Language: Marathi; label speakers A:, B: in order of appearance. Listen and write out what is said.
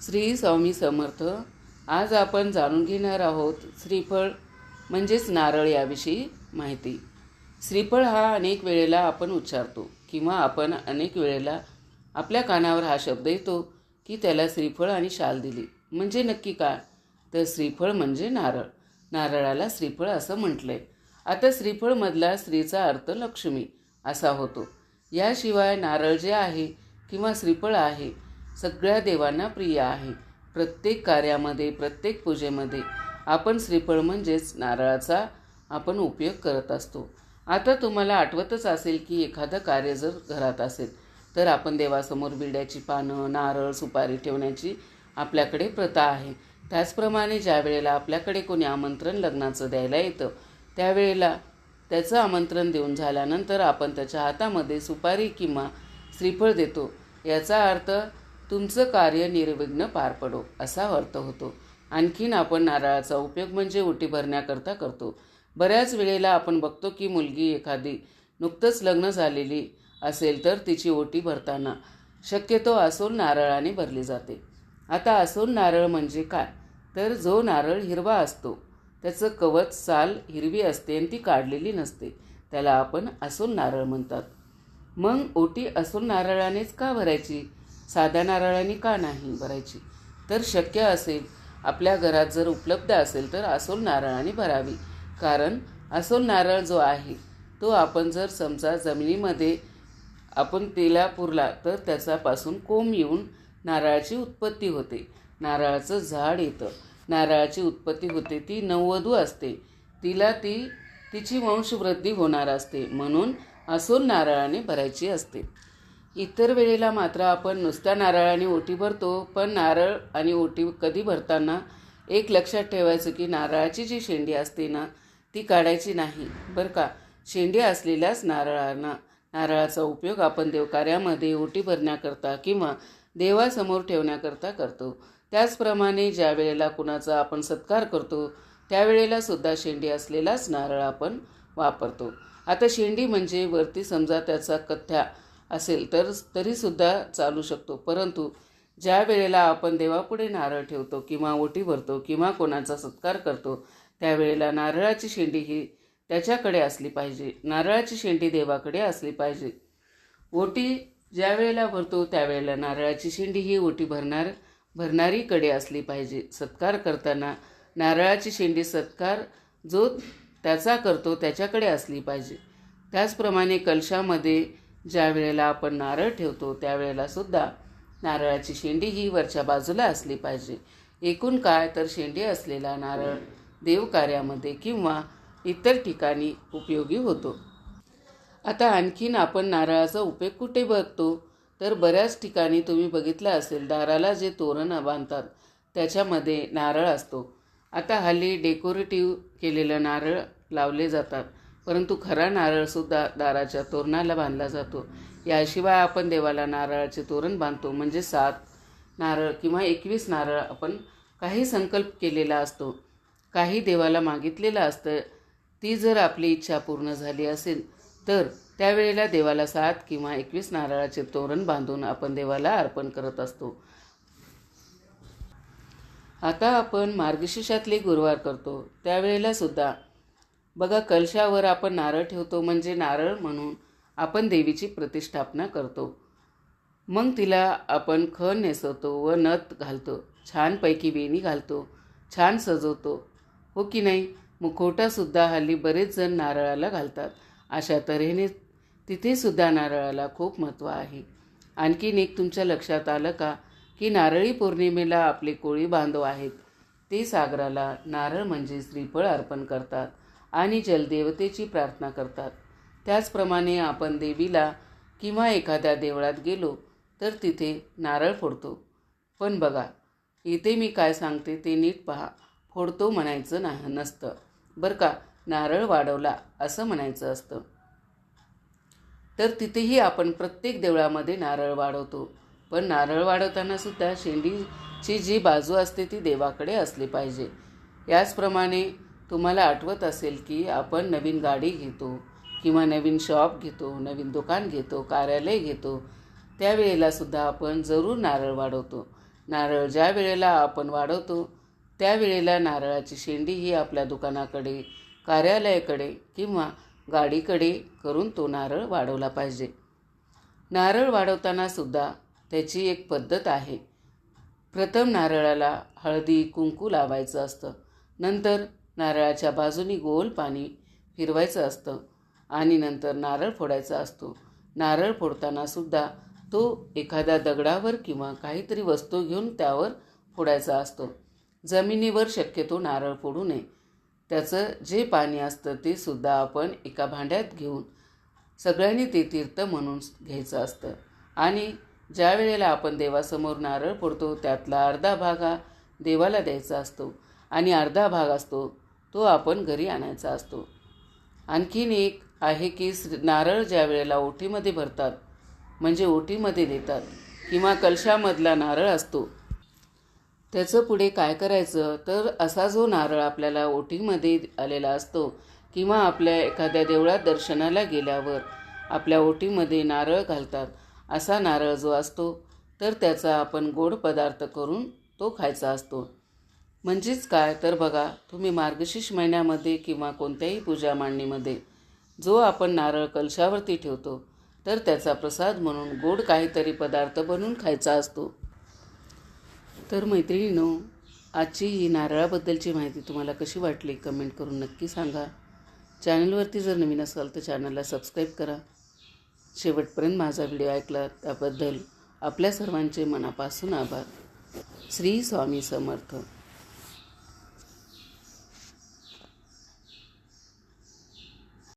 A: श्री स्वामी समर्थ आज आपण जाणून घेणार आहोत श्रीफळ म्हणजेच नारळ याविषयी माहिती. श्रीफळ हा अनेक वेळेला आपण उच्चारतो किंवा आपण अनेक वेळेला आपल्या कानावर हा शब्द येतो की त्याला श्रीफळ आणि शाल दिली. म्हणजे नक्की काय? तर श्रीफळ म्हणजे नारळ. नारळाला श्रीफळ असं म्हटलंय. आता श्रीफळमधला स्त्रीचा अर्थ लक्ष्मी असा होतो. याशिवाय नारळ जे आहे किंवा श्रीफळ आहे सगळ्या देवांना प्रिय आहे. प्रत्येक कार्यामध्ये प्रत्येक पूजेमध्ये आपण श्रीफळ म्हणजेच नारळाचा आपण उपयोग करत असतो. आता तुम्हाला आठवतच असेल की एखादं कार्य जर घरात असेल तर आपण देवासमोर बिड्याची पानं नारळ सुपारी ठेवण्याची आपल्याकडे प्रथा आहे. त्याचप्रमाणे ज्या वेळेला आपल्याकडे कोणी आमंत्रण लग्नाचं द्यायला येतं त्यावेळेला त्याचं आमंत्रण देऊन झाल्यानंतर आपण त्याच्या हातामध्ये सुपारी किंवा श्रीफळ देतो. याचा अर्थ तुमचं कार्य निर्विघ्न पार पडो असा अर्थ होतो. आणखीन आपण नारळाचा उपयोग म्हणजे ओटी भरण्याकरता करतो. बऱ्याच वेळेला आपण बघतो की मुलगी एखादी नुकतंच लग्न झालेली असेल तर तिची ओटी भरताना शक्यतो आसोल नारळाने भरली जाते. आता आसोल नारळ म्हणजे काय? तर जो नारळ हिरवा असतो त्याचं कवच साल हिरवी असते आणि ती काढलेली नसते. त्याला आपण आसोल नारळ म्हणतात. मग ओटी आसोल नारळानेच का भरायची? साध्या नारळाने का नाही भरायची? तर शक्य असेल आपल्या घरात जर उपलब्ध असेल तर असोल नारळाने भरावी. कारण असोल नारळ जो आहे तो आपण जर समजा जमिनीमध्ये आपण तेला पुरला तर त्याच्यापासून कोंब येऊन नारळाची उत्पत्ती होते. नारळाचं झाड येतं. नारळाची उत्पत्ती होते ती नववधू असते. तिला ती तिची वंशवृद्धी होणार असते. म्हणून असोल नारळाने भरायची असते. इतर वेळेला मात्र आपण नुसत्या नारळाने ओटी भरतो पण नारळ आणि ओटी कधी भरताना एक लक्षात ठेवायचं की नारळाची जी शेंडी असते ना ती काढायची नाही. बरं का? शेंडी असलेल्याच नारळांना नारळाचा उपयोग आपण देवकार्यामध्ये ओटी भरण्याकरता किंवा देवासमोर ठेवण्याकरता करतो. त्याचप्रमाणे ज्या वेळेला कुणाचा आपण सत्कार करतो त्यावेळेला सुद्धा शेंडी असलेलाच नारळ आपण वापरतो. आता शेंडी म्हणजे वरती समजा त्याचा कथ्या असेल तर तरीसुद्धा चालू शकतो. परंतु ज्या वेळेला आपण देवापुढे नारळ ठेवतो किंवा ओटी भरतो किंवा कोणाचा सत्कार करतो त्यावेळेला नारळाची शेंडी ही त्याच्याकडे असली पाहिजे. नारळाची शेंडी देवाकडे असली पाहिजे. ओटी ज्या वेळेला भरतो त्यावेळेला नारळाची शेंडी ही ओटी भरणार भरणारीकडे असली पाहिजे. सत्कार करताना नारळाची शेंडी सत्कार जो त्याचा करतो त्याच्याकडे असली पाहिजे. त्याचप्रमाणे कलशामध्ये ज्या वेळेला आपण नारळ ठेवतो त्यावेळेला सुद्धा नारळाची शेंडी ही वरच्या बाजूला असली पाहिजे. एकूण काय तर शेंडी असलेला नारळ देवकार्यामध्ये किंवा इतर ठिकाणी उपयोगी होतो. आता आणखीन आपण नारळाचा उपयोग कुठे बघतो? तर बऱ्याच ठिकाणी तुम्ही बघितलं असेल दाराला जे तोरण बांधतात त्याच्यामध्ये नारळ असतो. आता हल्ली डेकोरेटिव्ह केलेलं नारळ लावले जातात. परंतु खरा नारळसुद्धा दाराच्या तोरणाला बांधला जातो. याशिवाय आपण देवाला नारळाचे तोरण बांधतो. म्हणजे सात नारळ किंवा एकवीस नारळ आपण काही संकल्प केलेला असतो. काही देवाला मागितलेलं असतं. ती जर आपली इच्छा पूर्ण झाली असेल तर त्यावेळेला देवाला सात किंवा एकवीस नारळाचे तोरण बांधून आपण देवाला अर्पण करत असतो. आता आपण मार्गशीर्षातले गुरुवार करतो. त्यावेळेला सुद्धा बघा कलशावर आपण नारळ ठेवतो म्हणजे नारळ म्हणून आपण देवीची प्रतिष्ठापना करतो. मग तिला आपण खण नेसवतो व नथ घालतो. छानपैकी वेणी घालतो. छान सजवतो. हो की नाही? मुखवटासुद्धा हल्ली बरेच जण नारळाला घालतात. अशा तऱ्हेने तिथेसुद्धा नारळाला खूप महत्त्व आहे. आणखीन एक तुमच्या लक्षात आलं का? की नारळी पौर्णिमेला आपले कोळी बांधव आहेत. ते सागराला नारळ म्हणजे श्रीफळ अर्पण करतात. आणि जलदेवतेची प्रार्थना करतात. त्याचप्रमाणे आपण देवीला किंवा एखाद्या देवळात गेलो तर तिथे नारळ फोडतो. पण बघा इथे मी काय सांगते ते नीट पहा. फोडतो म्हणायचं ना नसतं. बरं का नारळ वाढवला असं म्हणायचं असतं. तर तिथेही आपण प्रत्येक देवळामध्ये नारळ वाढवतो. पण नारळ वाढवताना सुद्धा शेंडीची जी बाजू असते ती देवाकडे असली पाहिजे. याचप्रमाणे तुम्हाला आठवत असेल की आपण नवीन गाडी घेतो किंवा नवीन शॉप घेतो नवीन दुकान घेतो कार्यालय घेतो त्यावेळेलासुद्धा आपण जरूर नारळ वाढवतो. नारळ ज्या वेळेला आपण वाढवतो त्यावेळेला नारळाची शेंडी ही आपल्या दुकानाकडे कार्यालयाकडे किंवा गाडीकडे करून तो नारळ वाढवला पाहिजे. नारळ वाढवताना सुद्धा त्याची एक पद्धत आहे. प्रथम नारळाला हळदी कुंकू लावायचं असतं. नंतर नारळाच्या बाजूनी गोल पाणी फिरवायचं असतं आणि नंतर नारळ फोडायचा असतो. नारळ फोडताना सुद्धा तो एखाद्या दगडावर किंवा काहीतरी वस्तू घेऊन त्यावर फोडायचा असतो. जमिनीवर शक्यतो नारळ फोडू नये. त्याचं जे पाणी असतं ते सुद्धा आपण एका भांड्यात घेऊन सगळ्यांनी ते तीर्थ म्हणून घ्यायचं असतं. आणि ज्या वेळेला आपण देवासमोर नारळ फोडतो त्यातला अर्धा भाग हा देवाला द्यायचा असतो. आणि अर्धा भाग असतो तो आपण घरी आणायचा असतो. आणखीन एक आहे की नारळ ज्या वेळेला ओटीमध्ये भरतात म्हणजे ओटीमध्ये देतात किंवा कलशामधला नारळ असतो. त्याचं पुढे काय करायचं? तर असा जो नारळ आपल्याला ओटीमध्ये आलेला असतो किंवा आपल्या एखाद्या देवळात दर्शनाला गेल्यावर आपल्या ओटीमध्ये नारळ घालतात असा नारळ जो असतो तर त्याचा आपण गोड पदार्थ करून तो खायचा असतो. म्हणजेच काय? तर बघा तुम्ही मार्गशीर्ष महिन्यामध्ये किंवा कोणत्याही पूजा मांडणीमध्ये जो आपण नारळ कलशावरती ठेवतो तर त्याचा प्रसाद म्हणून गोड काहीतरी पदार्थ बनवून खायचा असतो. तर मैत्रिणीनो आजची ही नारळाबद्दलची माहिती तुम्हाला कशी वाटली कमेंट करून नक्की सांगा. चॅनलवरती जर नवीन असाल तर चॅनलला सबस्क्राईब करा. शेवटपर्यंत माझा व्हिडिओ ऐकला त्याबद्दल आपल्या सर्वांचे मनापासून आभार. श्री स्वामी समर्थ.